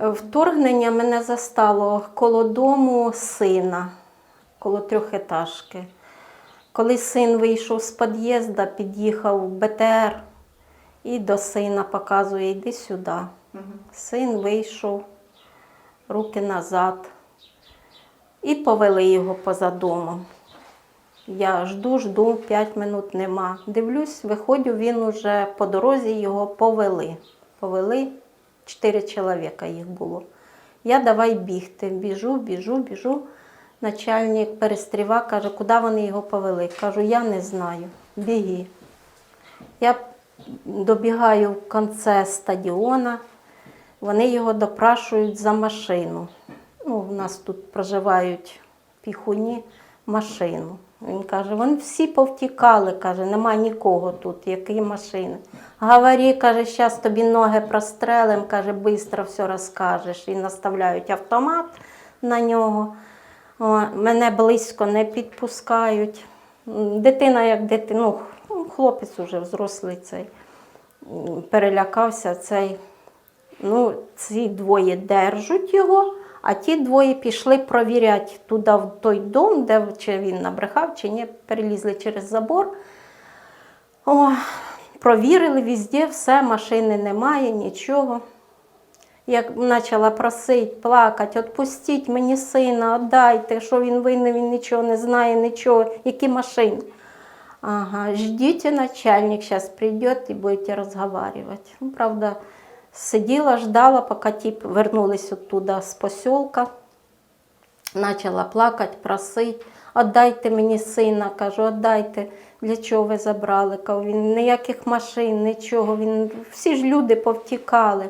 Вторгнення мене застало коло дому сина, коло трьохетажки. Коли син вийшов з під'їзду, під'їхав БТР і до сина показує, йди сюди. Син вийшов, руки назад. І повели його поза домом. Я жду, жду, 5 минут нема. Дивлюсь, виходжу, він уже по дорозі його повели. Повели, чотири чоловіка їх було. Я давай бігти. Біжу, біжу, біжу. Начальник перестріва каже, куди вони його повели. Кажу, я не знаю. Біги. Я добігаю в кінце стадіона, вони його допрашують за машину. Ну, у нас тут проживають піхуні машину. Він каже, вони всі повтікали, каже, нема нікого тут, які машини. Говори, каже, зараз тобі ноги прострелим, каже, швидко все розкажеш. І наставляють автомат на нього. О, мене близько не підпускають. Дитина як дитина, ну, хлопець уже взрослий цей, перелякався цей. Ну, ці двоє держать його, а ті двоє пішли провіряти туди, в той дом, де чи він набрехав, чи ні, перелізли через забор. О, провірили везде, все, машини немає, нічого. Як почала просити, плакати, відпустіть мені сина, віддайте, що він винен, він нічого не знає, нічого, які машини. Ага, ждите, начальник сейчас придет и будете разговаривать. Ну, правда, сидела, ждала, пока тип вернулись оттуда з поселка. Почала плакати, просити, віддайте мені сина, кажу, віддайте, для чого ви забрали? Кажу, він ніяких машин, нічого. Він, всі ж люди повтікали.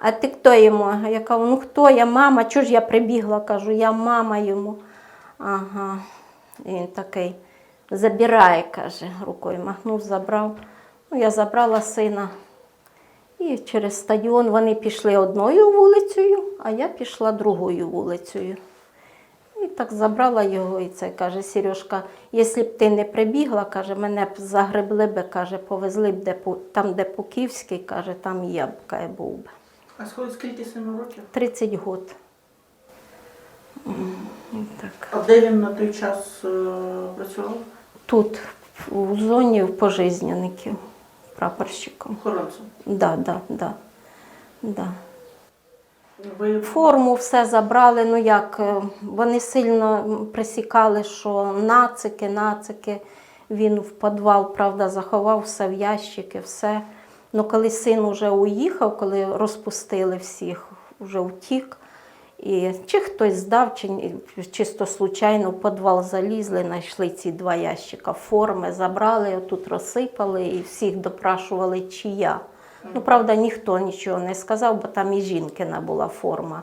А ти хто йому? Я кажу, ну хто я, мама, чого ж я прибігла? Кажу, я мама йому. Ага. І він такий забирай, каже, рукою махнув, забрав. Ну, я забрала сина. І через стадіон вони пішли одною вулицею, а я пішла другою вулицею. Так забрала його, і це каже, Сережка, якщо б ти не прибігла, каже, мене б загребли би, каже, повезли б де, там, де Пуківський, каже, там я б каже, був би. А скільки сину років? 30 год. Так. А де він на той час е, працював? Тут, у зоні пожизненників, прапорщиком. Охоронцем. Да, да, да. Да. Форму все забрали, ну як, е, вони сильно присікали, що нацики, нацики. Він в підвал, правда, заховав все в ящики, все. Ну коли син вже уїхав, коли розпустили всіх, вже втік. І чи хтось здав, чи чисто случайно в підвал залізли, знайшли ці два ящика форми, забрали, тут розсипали і всіх допрашували, чия. Ну, правда, ніхто нічого не сказав, бо там і жінкина була форма.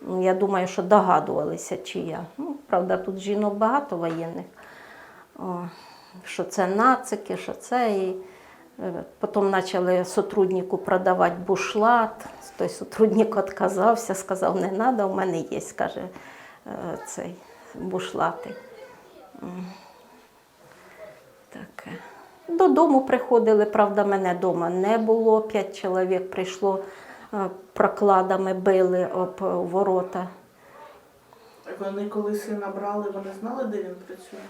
Ну, Я думаю, що догадувалися, чия. Ну, правда, тут жінок багато воєнних. О, що це нацики, що це. І е, потім почали сотруднику продавати бушлат. Той сотрудник відказався, сказав, не треба, у мене є, каже, е, цей бушлати. Таке. Додому приходили, правда, мене вдома не було. П'ять чоловік прийшло, е, прокладами били об ворота. вони коли сина брали, вони знали, де він працює?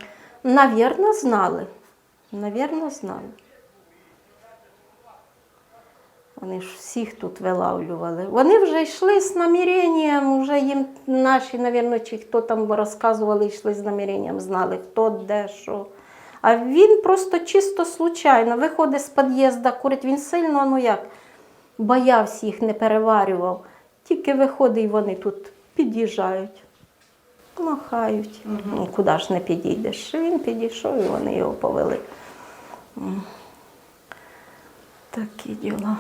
Навірно, знали. Навірно, знали. Вони ж всіх тут вилавлювали. Вони вже йшли з наміренням, вже їм наші, навірно, чи хто там розказували, йшли з наміренням, знали, хто де, що. А він просто чисто случайно виходить з під'їзду, курить. Він сильно, ну як, боявся їх, не переварював. Тільки виходить, і вони тут під'їжджають, махають. Ну, куди ж не підійдеш? Він підійшов і вони його повели. Такі діла.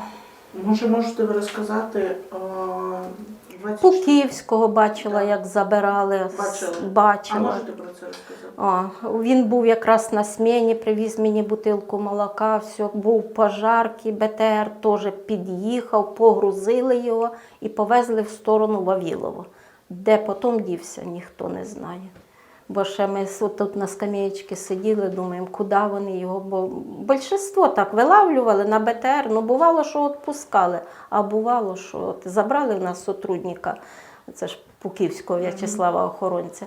Може, можете ви розказати 20... Пуківського бачила, Так. як забирали. Бачила. бачила. А можете про це розказати? А, він був якраз на сміні, привіз мені бутилку молока, все, був пожарки, БТР теж під'їхав, погрузили його і повезли в сторону Вавілова. Де потім дівся, ніхто не знає. Бо ще ми тут на скам'ячці сиділи, думаємо, куди вони його. Бо більшинство так вилавлювали на БТР. Ну, бувало, що відпускали, а бувало, що от забрали в нас сотрудника, це ж Пуківського В'ячеслава охоронця,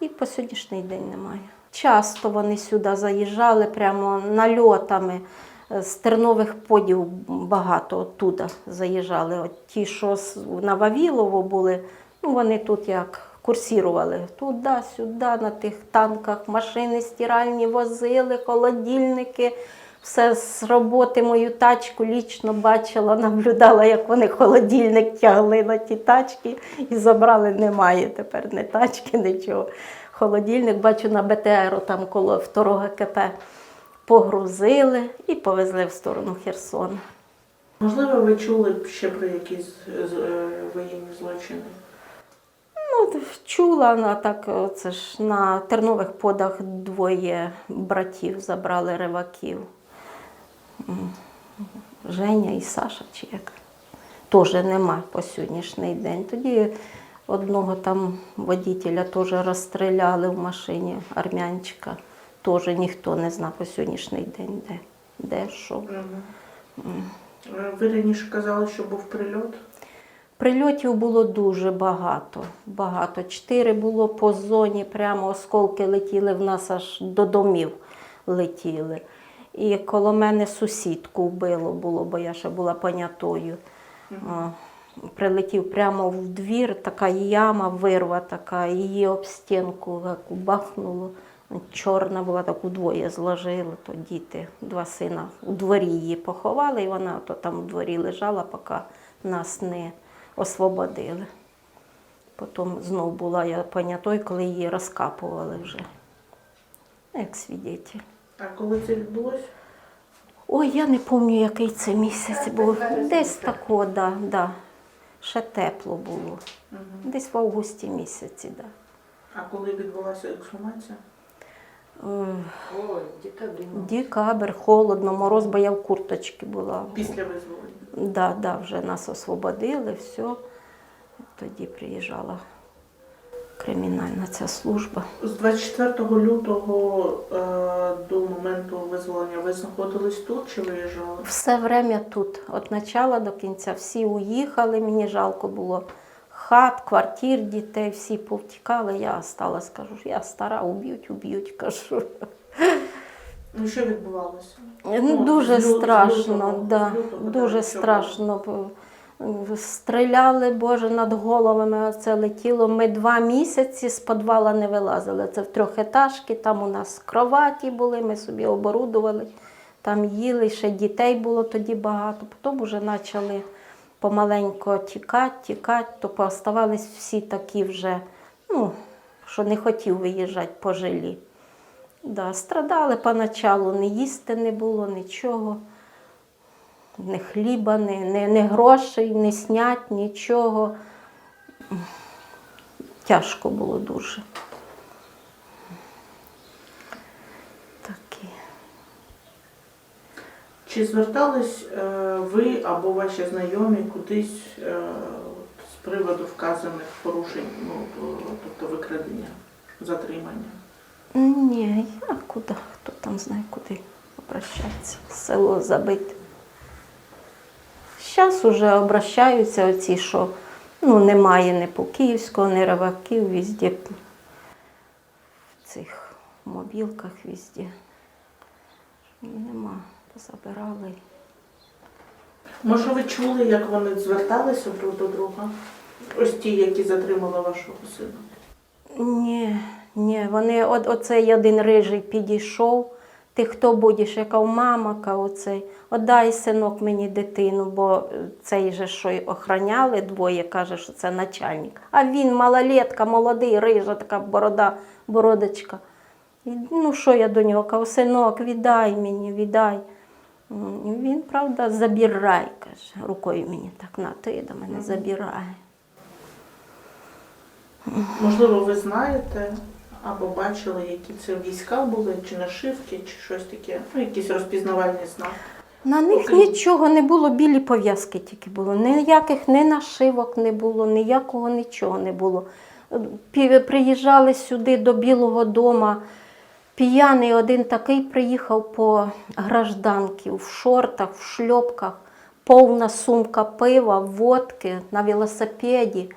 і по сьогоднішній день немає. Часто вони сюди заїжджали прямо нальотами. Е, З тернових подів багато оттуда заїжджали. От ті, що на Вавілово були, ну вони тут як курсірували. Туди, сюди, на тих танках, машини стиральні возили, холодильники. Все з роботи мою тачку лічно бачила, наблюдала, як вони холодильник тягли на ті тачки і забрали. Немає тепер ні тачки, нічого. Холодильник бачу на БТРу там коло второго КП погрузили і повезли в сторону Херсона. Можливо, ви чули ще про якісь е, е, воєнні злочини? Ну, чула вона так, це ж на тернових подах двоє братів забрали риваків. Женя і Саша, чи як. Теж нема по сьогоднішній день. Тоді одного там водителя теж розстріляли в машині, армянчика. Теж ніхто не знає по сьогоднішній день, де, де що. Е, Ви раніше казали, що був прильот. Прильотів було дуже багато. Багато. Чотири було по зоні, прямо осколки летіли в нас аж до домів летіли. І коло мене сусідку вбило було, бо я ще була понятою. Прилетів прямо в двір, така яма, вирва така, її об стінку як бахнуло. Чорна була, так удвоє зложили, то діти, два сина у дворі її поховали, і вона то там у дворі лежала, поки нас не освободили. Потім знов була я понятою, коли її розкапували вже, як свідетель. А коли це відбулося? Ой, я не пам'ятаю, який це місяць був. Десь тако, да, да. Ще тепло було. Десь в августі місяці, да. А коли відбулася ексгумація? Ой. Декабрь, холодно, мороз, бо я в курточці була. Після визволення. Да, да, вже нас освободили, все. Тоді приїжджала кримінальна ця служба. З 24 лютого е, до моменту визволення ви знаходились тут чи виїжджали? Все время тут, від початку до кінця. Всі уїхали, мені жалко було хат, квартир, дітей, всі повтікали. Я осталась, кажу, я стара, уб'ють, уб'ють, кажу. Ну що відбувалося? Ну, Ну, дуже страшно, да, дуже страшно. Стріляли, Боже, над головами оце летіло. Ми два місяці з підвала не вилазили. Це в трьохетажки, там у нас кроваті були, ми собі оборудували, там їли, ще дітей було тоді багато. Потім вже почали помаленько тікати, тікати, то пооставались всі такі вже, ну, що не хотів виїжджати по жилі. Да, страдали поначалу, не їсти не було, нічого. Ні хліба, ні, ні, ні грошей, не снять, нічого. Тяжко було дуже. Такі. Чи звертались е, ви або ваші знайомі кудись е, з приводу вказаних порушень, ну, тобто викрадення, затримання? Ні, а куди? Хто там знає, куди обращатися? Село забите. Зараз вже обращаються оці, що ну, немає ні по Київського, ні Раваків, везде в цих мобілках везде. Нема, позабирали. Може, ви чули, як вони зверталися друг до друга? Ось ті, які затримали вашого сина. Ні, ні, вони от, оцей один рижий підійшов. Ти хто будеш? Я кажу, мама, оцей. Отдай синок мені дитину, бо цей же, що й охраняли двоє, каже, що це начальник. А він малолетка, молодий, рижа, така борода, бородочка. Ну, що я до нього кажу, синок, віддай мені, віддай. Він, правда, забирай, каже, рукою мені так на ти до мене забирай. Можливо, ви знаєте або бачили, які це війська були, чи нашивки, чи щось таке, ну, якісь розпізнавальні знаки. На них Окей. нічого не було, білі пов'язки тільки було. Ніяких ні нашивок не було, ніякого нічого не було. Приїжджали сюди до Білого дома. П'яний один такий приїхав по гражданки в шортах, в шльопках, повна сумка пива, водки на велосипеді.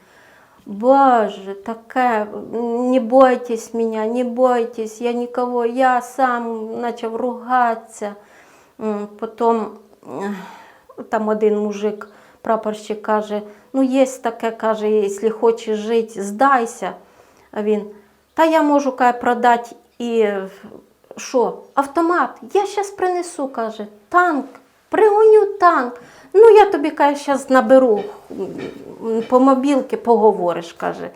Боже, таке, не бойтесь меня, не бойтесь, я никого, я сам почав ругатися. Потім там один мужик, прапорщик каже, ну є таке, каже, якщо хочеш жити, здайся. А він, та я можу каже, продати і що, автомат, я зараз принесу, каже, танк, пригоню танк. Ну, я тобі каже, зараз наберу по мобілки поговориш, каже.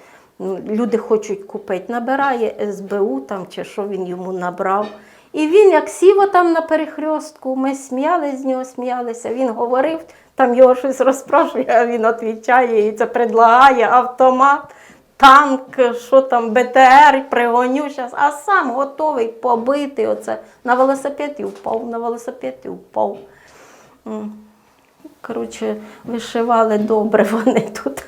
Люди хочуть купити. Набирає СБУ там чи що він йому набрав. І він, як сів там на перехрестку, ми сміялися з нього, сміялися. Він говорив, там його щось розпрашує, а він відповідає і це предлагає автомат, танк, що там, БТР, пригоню зараз, а сам готовий побити. Оце. На велосипед і впав, на велосипед і впав. Коротше, вишивали добре вони тут.